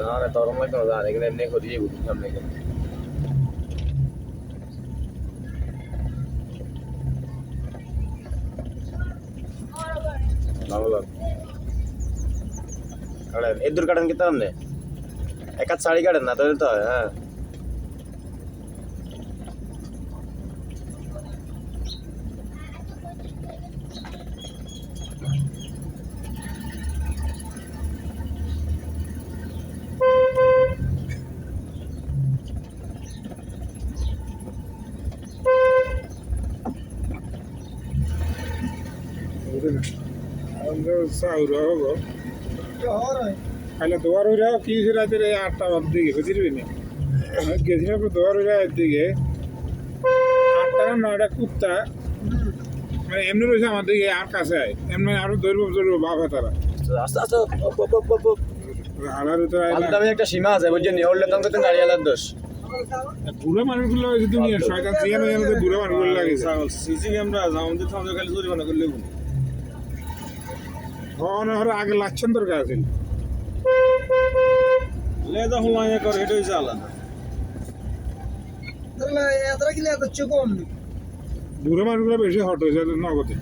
দাঁড়া তরম লাগতো না দাঁড়া এখানে এমনি করিয়ে বুঝি সামনে এখানে। বাংলা। কাটেন এর দূর কাটেন কিতা আমনে এক হাত শাড়ি কাটেন না তাহলে হয় হ্যাঁ দোয়ার উড়া কি রাতের এই আটটা বাদ দিকে বুঝলি না গেছিলাম দোয়ার উড়া দিকে আটটা না নয়টা কুত্তা মানে এমনি রয়েছে আমার দিকে আর কাছে আয় এমনি আরও ধরবো ধরবো বাবা তারা আস্তে আস্তে একটা সীমা আছে বুঝছেন? ওর লেতাম তো গাড়ি আলার দোষ বুড়ো মানুষগুলো দুনিয়া শয়তান সিয়ানো জানো বুড়ো মানুষগুলো লাগেছে সিসি ক্যামেরা আমাদের তো আমাদের খালি জরিমানা করলে হন আগে আগে তোর দরকার আছে লেদা হুমায়া করে এটা হচ্ছে আলাদা দূরে মানুষগুলো বেশি হট হয়েছে নগদে।